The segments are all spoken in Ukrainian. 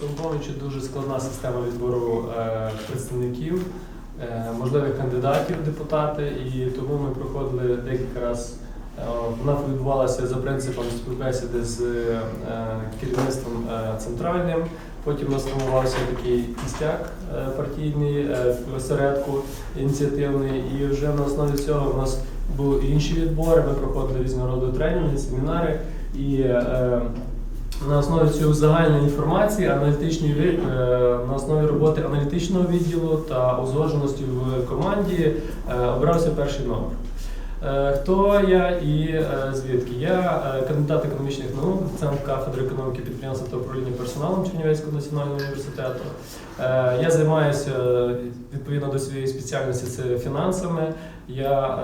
самопомочі дуже складна система відбору е, представників, е, можливих кандидатів в депутати, і тому ми проходили декілька разів. Е, Вона відбувалася за принципом співбесіди з керівництвом центральним. Потім у нас формувався такий кістяк партійний осередку ініціативний, і вже на основі цього в нас були інші відбори. Ми проходили різного роду тренінги, семінари. І на основі цієї загальної інформації, аналітичної е, на основі роботи аналітичного відділу та узгодженості в команді е, обрався перший номер. Е, Хто я і звідки? Я кандидат економічних наук, доцент кафедри економіки підприємства та управління персоналом Чернівецького національного університету. Я займаюся відповідно до своєї спеціальності це фінансами. Я,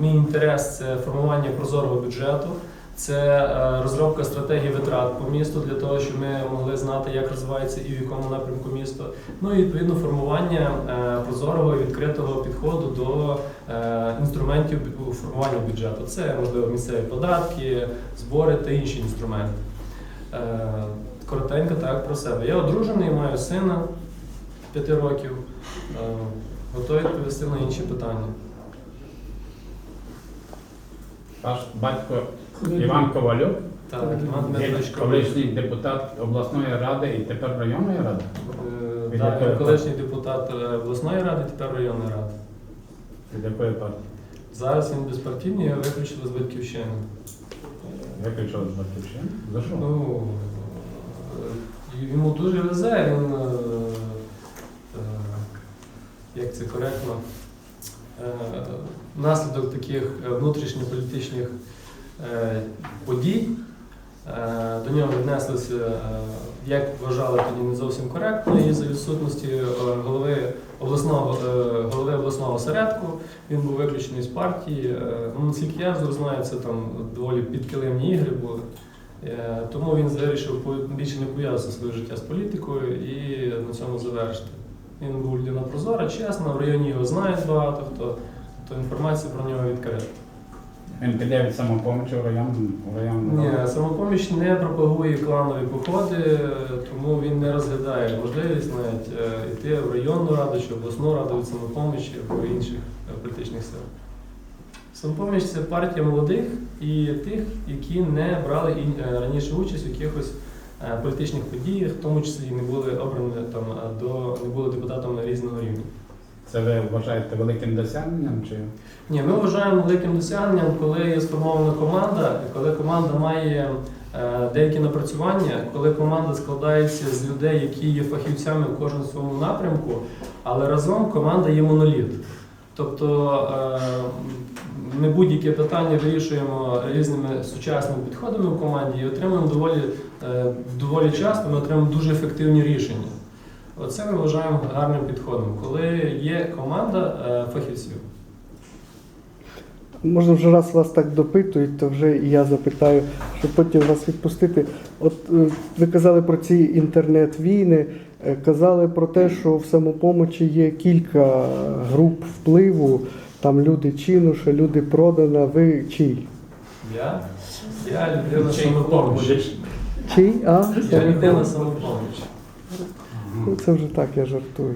мій інтерес це формування прозорого бюджету. Це е, розробка стратегії витрат по місту для того, щоб ми могли знати, як розвивається і в якому напрямку місто. Ну і відповідно формування е, прозорого і відкритого підходу до е, інструментів формування бюджету. Це можливо місцеві податки, збори та інші інструменти. Коротенько так про себе. Я одружений, маю сина 5 років. Готовий відповісти на інші питання. Ваш батько Іван Ковалюк, Так, Іван є Дмитрович колишній депутат обласної ради і тепер районної ради. Е, Від Так, якої я колишній депутат е, обласної ради, тепер районної ради. Від якої партії? Зараз він безпартійний, його виключили з батьківщини. Виключили з батьківщини. За що? Ну, е, йому дуже везе, він, е, е, як це коректно, е, внаслідок таких е, внутрішньополітичних е, подій до нього віднеслися, як вважали тоді не зовсім коректно, і за відсутності голови обласного, голови обласного осередку він був виключений з партії. Ну, наскільки я знаю, це там доволі підкилимні ігри були. Тому він вирішив більше не пов'язати своє життя з політикою і на цьому завершити. Він був людина прозора, чесна, в районі його знають багато хто, то інформація про нього відкрита. Він піде від самопомочі в район. В район Ні, самопоміч не пропагує кланові походи, тому він не розглядає можливість навіть е, йти в районну раду чи обласну раду від самопомічі або інших е, політичних сил. Самопоміч це партія молодих і тих, які не брали ін- е, раніше участь у якихось політичних подіях, в тому числі не були обрані там е, до не були депутатами різного рівня. Це ви вважаєте великим досягненням? Чи Ні, ми вважаємо великим досягненням, коли є сформована команда, коли команда має е, деякі напрацювання, коли команда складається з людей, які є фахівцями в кожному своєму напрямку, але разом команда є моноліт. Тобто е, ми будь-яке питання вирішуємо різними сучасними підходами в команді і отримуємо доволі, е, доволі часто ми отримуємо дуже ефективні рішення. Оце ми вважаємо гарним підходом, коли є команда е, фахівців. Можна вже раз вас так допитують, то вже і я запитаю, щоб потім вас відпустити. От е, ви казали про ці інтернет-війни, е, казали про те, що в самопомочі є кілька груп впливу, там люди чинуша, люди продана. Ви чий? Я? Я людина будеш? Чий? А? Я людина самопоміч. Ну, це вже так, я жартую.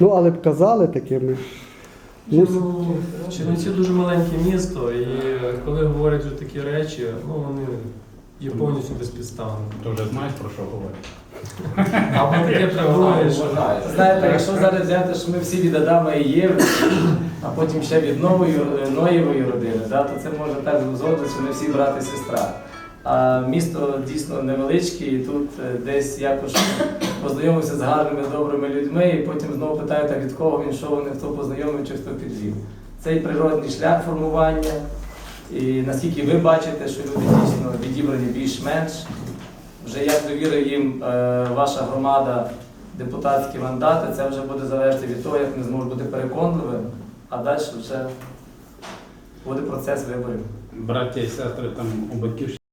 Ну, але б казали таке, ми ж. Ну, Ну, Чернівці дуже маленьке місто, і е, коли говорять вже такі речі, ну вони є повністю безпідставні. Ти вже знаєш про що говорити? Або таке пригодиш. Знаєте, якщо зараз взяти, що ми всі від Адама і Єви, а потім ще від нової е, Ноєвої родини, да, то це може так згодити, що ми всі брат і сестра. А місто дійсно невеличке, і тут е, десь якось познайомився з гарними, добрими людьми, і потім знову питають, а від кого він, що вони, хто познайомив чи хто підвів. Цей природний шлях формування. І наскільки ви бачите, що люди дійсно відібрані більш-менш, вже як довірив їм е, ваша громада депутатські мандати, це вже буде залежати від того, як ми зможемо бути переконливими, а далі вже буде процес виборів. Браття і сестри там у батьківщині.